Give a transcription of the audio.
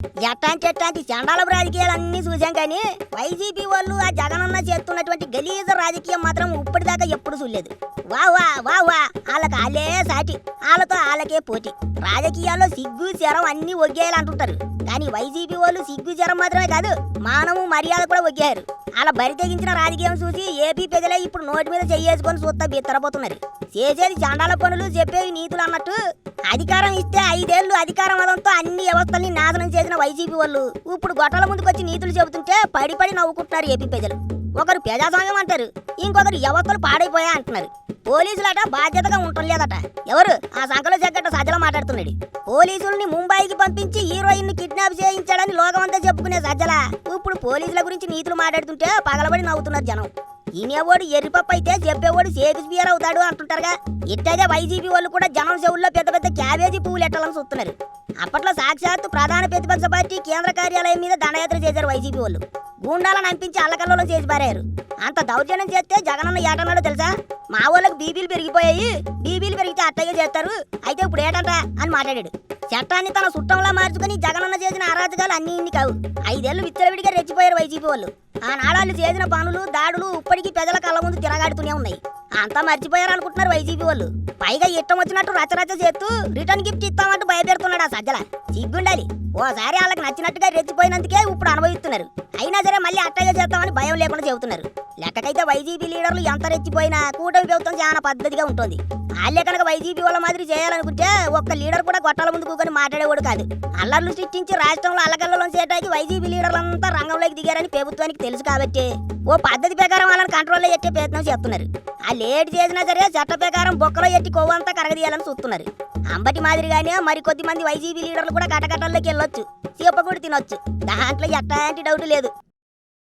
ఎట్లాంటి ఎట్లాంటి చండాలపు రాజకీయాలు అన్ని చూసాం కానీ వైసీపీ వాళ్ళు ఆ జగనన్న చేస్తున్నటువంటి గలీజ రాజకీయం మాత్రం ఇప్పటిదాకా చూడలేదు వా వా వా వా. వాళ్ళకి వాళ్ళే సాటి. వాళ్ళతో వాళ్ళకే పోటీ. రాజకీయాల్లో సిగ్గు జ్వరం అన్ని ఒగ్గేయాలంటుంటారు. కానీ వైసీపీ వాళ్ళు సిగ్గు జ్వరం మాత్రమే కాదు మానవు మర్యాద కూడా ఒగ్గారు అలా బరి తెగించిన రాజకీయం చూసి ఏపీ ప్రజలే ఇప్పుడు నోటి మీద చెయ్యేసుకొని చూస్తా బిత్తరపోతున్నారు. చేసేది చండాల పనులు చెప్పేవి నీతులు అన్నట్టు అధికారం ఇస్తే ఐదేళ్ళు అధికార మదంతో అన్ని వ్యవస్థల్ని నాశనం చేసిన వైసీపీ వాళ్ళు. ఇప్పుడు గొట్టల ముందుకొచ్చి నీతులు చెబుతుంటే పడి పడి నవ్వుకుంటున్నారు ఏపీ ప్రజలు. ఒకరు ప్రజాస్వామ్యం అంటారు ఇంకొకరు వ్యవస్థలు ఉన్నాయా అంటున్నారు పోలీసులట బాధ్యతగా ఉండలేదట ఎవరు? ఆ సంఖలో జగ్గట్ట సజ్జల మాట్లాడుతున్నాడు. పోలీసుల్ని ముంబైకి పంపించి హీరోయిన్ కిడ్నాప్ చేయించాడని లోకమంతా చెప్పుకునే సజ్జల. ఇప్పుడు పోలీసుల గురించి నీతులు మాట్లాడుతుంటే పగలబడి నవ్వుతున్నారు జనం. ఈనేవాడు ఎర్రిపప్పు అయితే చెప్పేవాడు షేక్స్పియర్ అవుతాడు అంటుంటారుగా. ఇట్టగే వైసీపీ వాళ్ళు కూడా జనం చెవుల్లో పెద్ద పెద్ద క్యాబేజీ పువ్వులు ఎట్టాలని చూస్తున్నారు. అప్పట్లో సాక్షాత్తు ప్రధాన ప్రతిపక్ష పార్టీ కేంద్ర కార్యాలయం మీద దండయాత్ర చేశారు వైసీపీ వాళ్ళు. గూండాలను అనిపించి అల్లకల్లో చేసి పారారు. అంత దౌర్జన్యం చేస్తే జగనన్న ఏటన్నాడో తెలుసా? మా వాళ్ళకి బీబీలు పెరిగిపోయాయి. బీబీలు పెరిగితే అట్టగే చేస్తారు. అయితే ఇప్పుడు ఏటంట అని మాట్లాడాడు. చట్టాన్ని తన సుట్టంలా మార్చుకుని జగనన్న చేసిన అరాచకాలు అన్ని ఇన్ని కావు. ఐదేళ్ళు విచ్చలవిడిగా రెచ్చిపోయారు వైసీపీ వాళ్ళు. ఆ నాడాలు చేసిన పనులు దాడులు ఇప్పటికీ ప్రజల కళ్ళ ముందు తిరగాడుతూనే ఉన్నాయి. అంతా మర్చిపోయారు అనుకుంటున్నారు వైసీపీ వాళ్ళు. పైగా ఇష్టం వచ్చినట్టు రచరచ చేస్తూ రిటర్న్ గిఫ్ట్ ఇస్తామంటూ భయపెడుతున్నాడు ఆ సజ్జల. సిగ్గుండాలి. ఓసారి వాళ్ళకి నచ్చినట్టుగా రెచ్చిపోయినందుకే ఇప్పుడు అనుభవిస్తున్నారు. అయినా సరే మళ్ళీ అట్టగే చేస్తామని భయం లేకుండా చెబుతున్నారు. లెక్కకైతే వైసీపీ లీడర్లు ఎంత రెచ్చిపోయినా కూటమి ప్రభుత్వం చాలా పద్ధతిగా ఉంటుంది. వాళ్ళే కనుక వైసీపీ వాళ్ళ మాదిరి చేయాలనుకుంటే ఒక్క లీడర్ కూడా గొట్టాల ముందు కూకొని మాట్లాడేవాడు కాదు. అల్లర్లు సృష్టించి రాష్ట్రంలో అల్లకల్లలో చేయడానికి వైసీపీ లీడర్లంతా రంగంలోకి దిగారని ప్రభుత్వానికి తెలుసు కాబట్టి ఓ పద్ధతి ప్రకారం వాళ్ళని కంట్రోల్లో ఎట్టే ప్రయత్నం చేస్తున్నారు. ఆ లేట్ చేసినా సరే చట్ట ప్రకారం బొక్కలో ఎట్టి కొవ్వంతా కరగదీయాలని చూస్తున్నారు. అంబటి మాదిరిగానే మరి కొద్ది మంది వైసీపీ లీడర్లు కూడా కటకటల్లోకి వెళ్ళొచ్చు. చీప కూడా తినొచ్చు. దాంట్లో ఎట్లాంటి డౌట్ లేదు.